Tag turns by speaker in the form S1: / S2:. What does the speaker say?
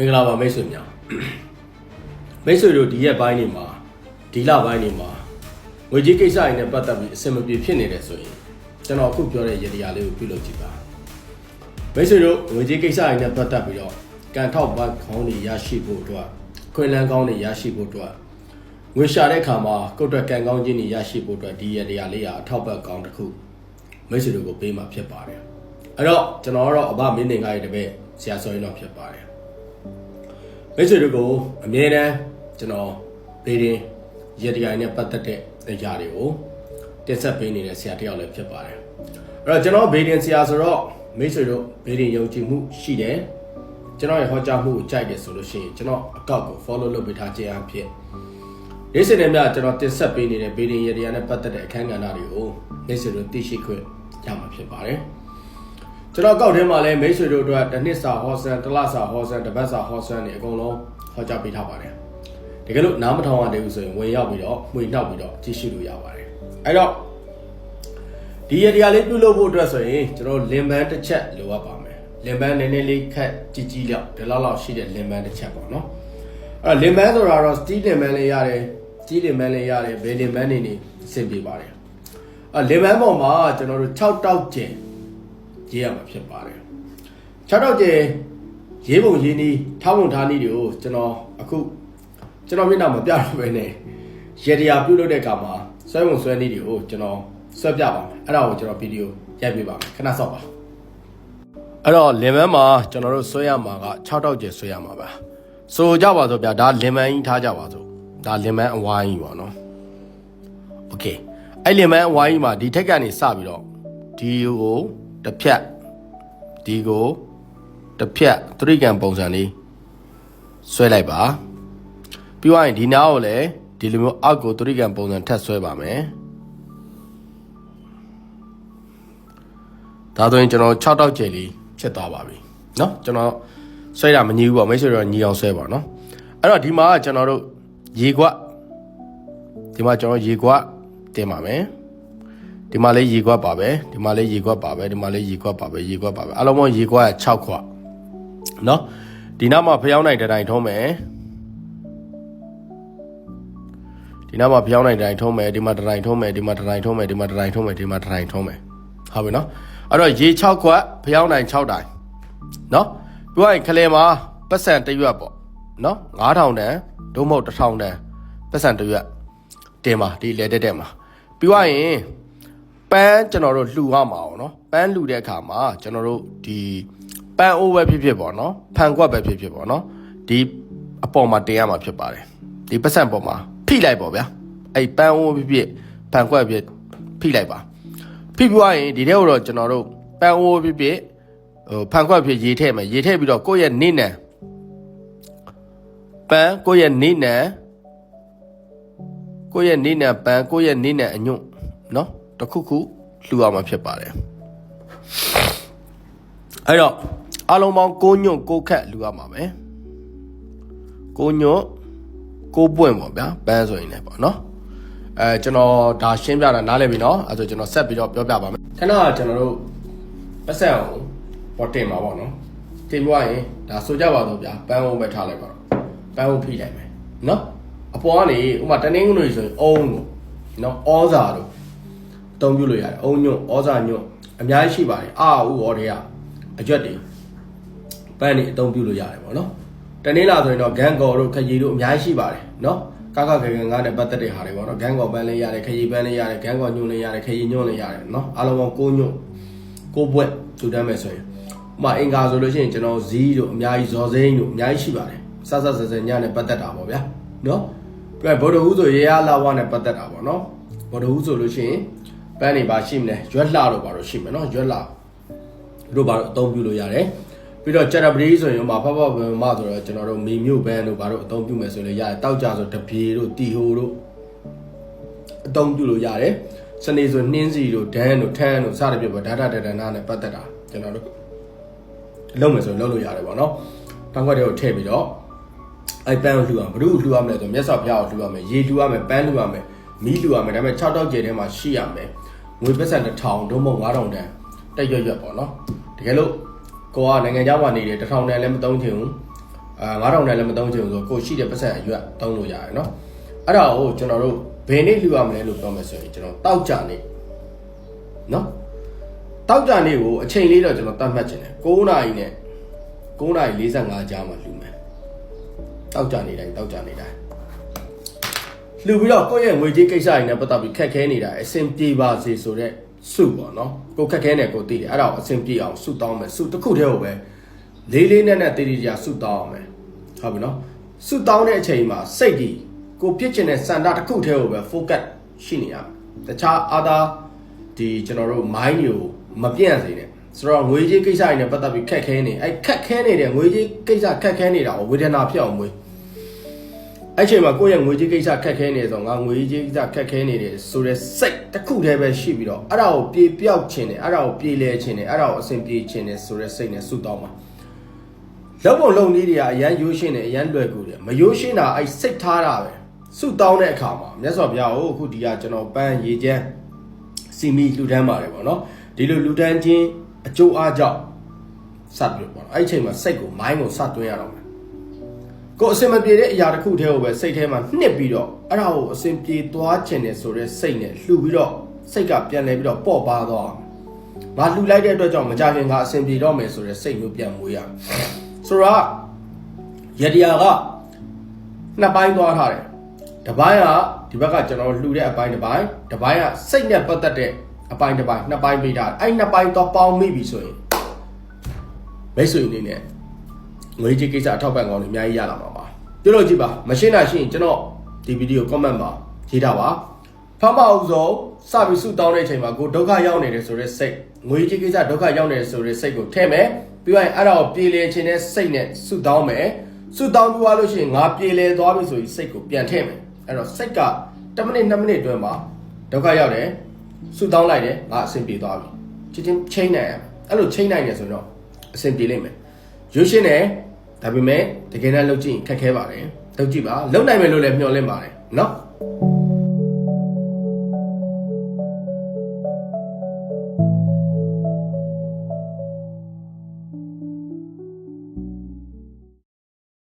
S1: မင်္ဂလာပါမိတ်ဆွေများမိတ်ဆွေတို့ဒီရက်ပိုင်းတွေမှာဒီလပိုင်းတွေမှာငွေကြေးကိစ္စတွေနဲ့ပတ်သက်ပြီးအဆင်မပြေဖြစ်နေတယ်ဆိုရင်ကျွန်တော်အခုပြောတဲ့ရတရားလေးကိုပြုလုပ်ကြည့်ပါမိတ်ဆွေတို့ငွေကြေးကိစ္စတွေနဲ့ပတ်သက်ပြီးတော့ကန်ထောက်ဘတ်ခေါင်းတွေရရှိဖို့အတွက်ခွင့်လန်းကောင်းတွေရရှိဖို့အတွက်ငွေရှာတဲ့အခါမှာကိုယ့်အတွက်ကန်ကောင်းခြင်းတွေရရှိဖို့အတွက်ဒီရတရားလေးကအထောက်ပံ့ကောင်းတစ်ခုမိတ်ဆွေတို့ကိုပေးမှာဖြစ်ပါတယ်အဲ့တော့ကျွန်တော်ကတော့အဘမင်းနေငါရဲ့တပည့်ဆရာစောရင်တော့ဖြစ်ပါတယ် မိတ်ဆွေတို့ကိုအမြဲတမ်းကျွန်တော်ဒေးရင်ရတရားနဲ့ပတ်သက်တဲ့အရာတွေကိုတင်ဆက်ပေးနေတဲ့ဆရာတစ်ယောက်လည်းဖြစ်ပါတယ်အဲ့တော့ကျွန်တော်ဘေးရင်ဆရာဆိုတော့မိတ်ဆွေတို့ဘေးရင်ယုံကြည်မှုရှိတယ်ကျွန်တော်ရဲ့ဟောကြားမှုကိုကြိုက်တယ်ဆိုလို့ရှိရင်ကျွန်တော်အကောက်ကို follow လုပ်ပေးထားခြင်းအဖြစ်နေ့စဉ်နဲ့မြကျွန်တော်တင်ဆက်ပေးနေတဲ့ဘေးရင်ရတရားနဲ့ပတ်သက်တဲ့အခန်းကဏ္ဍတွေကိုမိတ်ဆွေတို့သိရှိခွင့်ရမှာဖြစ်ပါတယ် ကျွန်တော်ကောက်ထဲမှာလည်းမိတ်ဆွေတို့အတွက်တစ်နှစ်စာဟောဆန်တစ်လစာဟောဆန်တစ်ပတ်စာဟောဆန်တွေအကုန်လုံးဟောကြားပေးထားပါတယ်တကယ်လို့နားမထောင်ရသေးဘူးဆိုရင်ဝင်ရောက်ပြီးတော့မှွေနှောက်ပြီးတော့ကြည့်ရှုလို့ရပါတယ်အဲ့တော့ဒီရတရားလေးပြုလုပ်ဖို့အတွက်ဆိုရင်ကျွန်တော်လင်ပန်းတစ်ချက်လိုအပ်ပါမယ်လင်ပန်းနည်းနည်းလေးခက်ကြီးကြီးလောက်ဒီလောက်လောက်ရှိတဲ့လင်ပန်းတစ်ချက်ပေါ့နော်အဲ့တော့လင်ပန်းဆိုတာတော့စတီးလင်ပန်းလေးရတယ်ကြီးလင်ပန်းလေးရတယ်ဘယ်လင်ပန်းနေနေအဆင်ပြေပါတယ်အဲ့လင်ပန်းပေါ်မှာကျွန်တော်တို့6တောက်ကျင် ရေးရမှာဖြစ်ပါတယ်။၆တော့ကျင်ရေးပုံရေးနီးထားပုံထားနီးတွေကိုကျွန်တော်အခုကျွန်တော်မျက်နှာမပြတော့ဘဲနဲ့ရေတရာပြုတ်လုပ်တဲ့အခါမှာဆွဲပုံဆွဲနီးတွေကိုကျွန်တော်ဆွဲပြပါမယ်။အဲ့ဒါကိုကျွန်တော်ဗီဒီယိုရိုက်ပေးပါမယ်။ခဏစောင့်ပါ။အဲ့တော့လင်မန်းမှာကျွန်တော်တို့ဆွဲရမှာက6တောက်ကျဆွဲရမှာပါ။ဆိုကြပါစို့ဗျာဒါလင်မန်းကြီးထားကြပါစို့။ဒါလင်မန်းအဝိုင်းကြီးပါနော်။ Okay အဲ့လင်မန်းအဝိုင်းကြီးမှာဒီထက်ကနေစပြီးတော့ဒီကို တစ်ဖြတ်ဒီကိုတစ်ဖြတ်သတိကံပုံစံလေးဆွဲလိုက်ပါပြီးသွားရင်ဒီနားကိုလည်းဒီလိုမျိုးအောက်ကိုသတိကံပုံစံထပ်ဆွဲပါမယ်ဒါဆိုရင်ကျွန်တော်6တောက်ကျယ်လေးဖြစ်သွားပါပြီเนาะကျွန်တော်ဆွဲတာမညီဘူးပေါ့မိတ်ဆွေတို့ညီအောင်ဆွဲပါเนาะအဲ့တော့ဒီမှာကျွန်တော်တို့ရေခွက်ဒီမှာကျွန်တော်ရေခွက်တင်ပါမယ် ဒီမှာလေးရေခွက်ပါပဲဒီမှာလေးရေခွက်ပါပဲဒီမှာလေးရေခွက်ပါပဲရေခွက်ပါပဲအလုံးပေါင်းရေခွက်က6ခွက်เนาะဒီနောက်မှာဖျောင်းနိုင်တဲ့တိုင်ထုံးမယ်ဒီနောက်မှာဖျောင်းနိုင်တဲ့တိုင်ထုံးမယ်ဒီမှာတတိုင်ထုံးမယ်ဒီမှာတတိုင်ထုံးမယ်ဒီမှာတတိုင်ထုံးမယ်ဒီမှာတတိုင်ထုံးမယ်ဟုတ်ပြီเนาะအဲ့တော့ရေ6ခွက်ဖျောင်းနိုင်6တိုင်เนาะပြောရရင်ခလဲမှာပတ်စံတစ်ရွက်ပေါ့เนาะ9000တန်ဒုံမဟုတ်1000တန်ပတ်စံတစ်ရွက်တင်ပါဒီလေတက်တက်မှာပြီးသွားရင် ပန်းကျွန်တော်တို့လှူရမှာအောင်နော်ပန်းလှူတဲ့အခါမှာကျွန်တော်တို့ဒီပန်းအိုးပဲဖြစ်ဖြစ်ပေါ့နော်ဖန်ကွက်ပဲဖြစ်ဖြစ်ပေါ့နော်ဒီအပေါ်မှာတင်ရမှာဖြစ်ပါတယ်ဒီပတ်စံပေါ်မှာဖိလိုက်ပေါ့ဗျာအဲ့ပန်းအိုးဖြစ်ဖြစ်ဖန်ကွက်ဖြစ်ဖိလိုက်ပါဖိပြီးွားရင်ဒီထဲကိုတော့ကျွန်တော်တို့ပန်းအိုးဖြစ်ဖြစ်ဟိုဖန်ခွက်ဖြစ်ရေးထည့်မယ်ရေးထည့်ပြီးတော့ကိုယ့်ရဲ့နေနံပန်းကိုယ့်ရဲ့နေနံကိုယ့်ရဲ့နေနံပန်းကိုယ့်ရဲ့နေနံအညွန့်နော် တခုခုလှူအောင်မှာဖြစ်ပါတယ်အဲ့တော့အလုံးပေါင်း6ညွန့်6ခက်လှူရမှာပဲ6ညွန့်6ပွင့်ပေါ့ဗျာပန်းဆိုရင်လည်းပေါ့နော်အဲကျွန်တော်ဒါရှင်းပြတာနားလည်ပြီနော်အဲဆိုကျွန်တော်ဆက်ပြီးတော့ပြောပြပါမယ်ခဏကကျွန်တော်တို့ပတ်ဆက်အောင်ပေါ်တင်ပါပေါ့နော်တင်ပြရင်ဒါဆိုကြပါတော့ဗျာပန်းအောင်ပဲထားလိုက်ပါတော့ပန်းအောင်ဖိလိုက်မယ်နော်အပေါ်ကနေဥမာတနင်္ဂနွေဆိုရင်အုံးလို့နော်ဩဇာတို့ အသုံးပြုလို့ရတယ်အုံညွန့်ဩဇာညွန့်အများကြီးရှိပါတယ်အာဥဩတွေကအကျွတ်တွေပန်းနေအသုံးပြုလို့ရတယ်ပေါ့နော်တနင်္လာဆိုရင်တော့ဂန်ကော်တို့ခရီတို့အများကြီးရှိပါတယ်နော်ကာကခေခေငါးနဲ့ပတ်သက်တဲ့ဟာတွေပေါ့နော်ဂန်ကော်ပန်းလေးရတယ်ခရီပန်းလေးရတယ်ဂန်ကော်ညွန့်လေးရတယ်ခရီညွန့်လေးရတယ်နော်အားလုံးပေါင်း9ညွန့်9ဘွက်ထူတမ်းမယ်ဆိုရင်ဥမာအင်္ဂါဆိုလို့ရှိရင်ကျွန်တော်ဇီးတို့အများကြီးဇော်စိမ့်တို့အများကြီးရှိပါတယ်စဆဆဆညနဲ့ပတ်သက်တာပေါ့ဗျာနော်ပြီးတော့ဗုဒ္ဓဟူးဆိုရေရလာဝနဲ့ပတ်သက်တာပေါ့နော်ဗုဒ္ဓဟူးဆိုလို့ရှိရင် ပန်းနေပါရှိမလဲရွက်လှတော့ပါတော့ရှိမယ်နော်ရွက်လှတို့ပါတော့အသုံးပြုလို့ရတယ်ပြီးတော့ကြက်ရပရီဆိုရင်ဥမာဖဖဘမဆိုတော့ကျွန်တော်တို့မီမြို့ဘန်းတို့ဘာတို့အသုံးပြုမယ်ဆိုလို့ရတယ်တောက်ကြဆိုတပြေတို့တီဟိုတို့အသုံးပြုလို့ရတယ်စနေဆိုနှင်းစီတို့ဒန်းတို့ထန်းတို့စသဖြင့်ပေါ့ဒါတာတဒနာနဲ့ပတ်သက်တာကျွန်တော်တို့လုံးမယ်ဆိုရင်လုံးလို့ရတယ်ပေါ့နော်တန်းခွက်တွေကိုထည့်ပြီးတော့အဲ့ပန်းကိုလှူအောင်ဘ누구လှူရမလဲဆိုမြတ်စွာဘုရားကိုလှူရမယ်ရေလှူရမယ်ပန်းလှူရမယ်မီးလှူရမယ်ဒါပေမဲ့6တောက်ကျဲထဲမှာရှိရမယ် ငွေပတ်စံ1000ဒုမုံ9000တန်းတက်ရွက်ရွက်ပေါ့နော်တကယ်လို့ကိုကနိုင်ငံခြားမှာနေတယ်1000တန်းလည်းမသုံးချင်ဘူးအာ9000တန်းလည်းမသုံးချင်ဘူးဆိုတော့ကိုရှိတဲ့ပတ်စံအရွက်သုံးလို့ရတယ်နော်အဲ့ဒါကိုကျွန်တော်တို့ဘယ်နေ့လှူရမလဲလို့ပြောမယ်ဆိုရင်ကျွန်တော်တောက်ကြနေ့နော်တောက်ကြနေ့ကိုအချိန်လေးတော့ကျွန်တော်တတ်မှတ်ခြင်းတယ်9နာရီနဲ့9နာရီ45ကြားမှာလှူမယ်တောက်ကြနေ့တိုင်းတောက်ကြနေ့တိုင်း လှူပြီးတော့ကိုယ့်ရဲ့ငွေကြေးကိစ္စတွေနဲ့ပတ်သက်ပြီးခက်ခဲနေတာအဆင်ပြေပါစေဆိုတော့စုပေါ့နော်ကိုခက်ခဲနေကိုသိတယ်အဲ့ဒါကိုအဆင်ပြေအောင်စုတောင်းမယ်စုတစ်ခုတည်းကိုပဲလေးလေးနက်နက်တည်တည်ကြစုတောင်းအောင်မယ်ဟုတ်ပြီနော်စုတောင်းတဲ့အချိန်မှာစိတ်ကြီးကိုပြစ်ချင်တဲ့စန္ဒတစ်ခုတည်းကိုပဲ focus ရှိနေရမယ်တခြား other ဒီကျွန်တော်တို့ mind ကိုမပြန့်စေနဲ့ဆိုတော့ငွေကြေးကိစ္စတွေနဲ့ပတ်သက်ပြီးခက်ခဲနေအဲ့ခက်ခဲနေတဲ့ငွေကြေးကိစ္စခက်ခဲနေတာကိုဝေဒနာဖြစ်အောင်မွေး အဲ့ချိန်မှာကိုယ့်ရဲ့ငွေကြေးကိစ္စခက်ခဲနေဆိုငါငွေကြေးကိစ္စခက်ခဲနေတယ်ဆိုတဲ့စိတ်တစ်ခုတည်းပဲရှိပြီးတော့အဲ့ဒါကိုပြေပြောက်ခြင်းနဲ့အဲ့ဒါကိုပြေလဲခြင်းနဲ့အဲ့ဒါကိုအဆင်ပြေခြင်းနဲ့ဆိုတဲ့စိတ်နဲ့ဆုတောင်းပါလောက်ပုံလုံနည်းတွေကအရန်ရိုးရှင်းတယ်အရန်လွယ်ကူတယ်မရိုးရှင်းတာအဲ့စိတ်ထားတာပဲဆုတောင်းတဲ့အခါမှာမြတ်စွာဘုရားကိုအခုဒီကကျွန်တော်ပန်းရေချမ်းစီမီလှူဒန်းပါတယ်ပေါ့နော်ဒီလိုလှူဒန်းခြင်းအကျိုးအားကြောင့်စပ်ပြီးပေါ့နော်အဲ့ဒီအချိန်မှာစိတ်ကိုမိုင်းကိုစသွင်းရတော့မယ် ကိုယ်အစင်မပြေတဲ့အရာတစ်ခုတည်းကိုပဲစိတ်ထဲမှာနှစ်ပြီးတော့အဲ့ဒါကိုအစင်ပြေသွားခြင်းနဲ့ဆိုတဲ့စိတ်နဲ့လှူပြီးတော့စိတ်ကပြန်လဲပြီးတော့ပေါ့ပါသွားအောင်ငါလှူလိုက်တဲ့အတွက်ကြောင့်မကြခင်ကအစင်ပြေတော့မယ်ဆိုတဲ့စိတ်မျိုးပြန်မွေးရမယ်ဆိုတော့ယတရားကနှစ်ပိုင်းသွားထားတယ်တစ်ပိုင်းကဒီဘက်ကကျွန်တော်လှူတဲ့အပိုင်းတစ်ပိုင်းတစ်ပိုင်းကစိတ်နဲ့ပတ်သက်တဲ့အပိုင်းတစ်ပိုင်းနှစ်ပိုင်းပေးထားတယ်အဲ့နှစ်ပိုင်းတော့ပေါင်းမိပြီဆိုရင်မိတ်ဆွေအနေနဲ့ ငွေကြီးကိစ္စအထောက်ပံ့ကောင်းတွေအများကြီးရလာမှာပါပြောလို့ကြည့်ပါမရှင်းတာရှိရင်ကျွန်တော်ဒီဗီဒီယို comment မှာရေးထားပါဖမ်းမအောင်ဆုံးစပြီးစုတောင်းတဲ့အချိန်မှာကိုဒုက္ခရောက်နေတယ်ဆိုတဲ့စိတ်ငွေကြီးကိစ္စဒုက္ခရောက်နေတယ်ဆိုတဲ့စိတ်ကိုထည့်မယ်ပြီးရင်အဲ့ဒါကိုပြေလည်ခြင်းနဲ့စိတ်နဲ့စုတောင်းမယ်စုတောင်းပြီးသွားလို့ရှိရင်ငါပြေလည်သွားပြီဆိုပြီးစိတ်ကိုပြန်ထည့်မယ်အဲ့တော့စိတ်က10မိနစ်2မိနစ်အတွင်းမှာဒုက္ခရောက်တယ်စုတောင်းလိုက်တယ်ငါအဆင်ပြေသွားပြီချင်းချင်းချိန်နိုင်ရမယ်အဲ့လိုချိန်နိုင်တယ်ဆိုတော့အဆင်ပြေလိမ့်မယ်ရွှေရှင်းတယ် ဒါပေမဲ့တကယ်တမ်းလှုပ်ကြည့်ခက်ခဲပါတယ်လှုပ်ကြည့်ပါလှုပ်နိုင်မယ်လို့လည်းမျှော်လင့်ပါတယ်နော်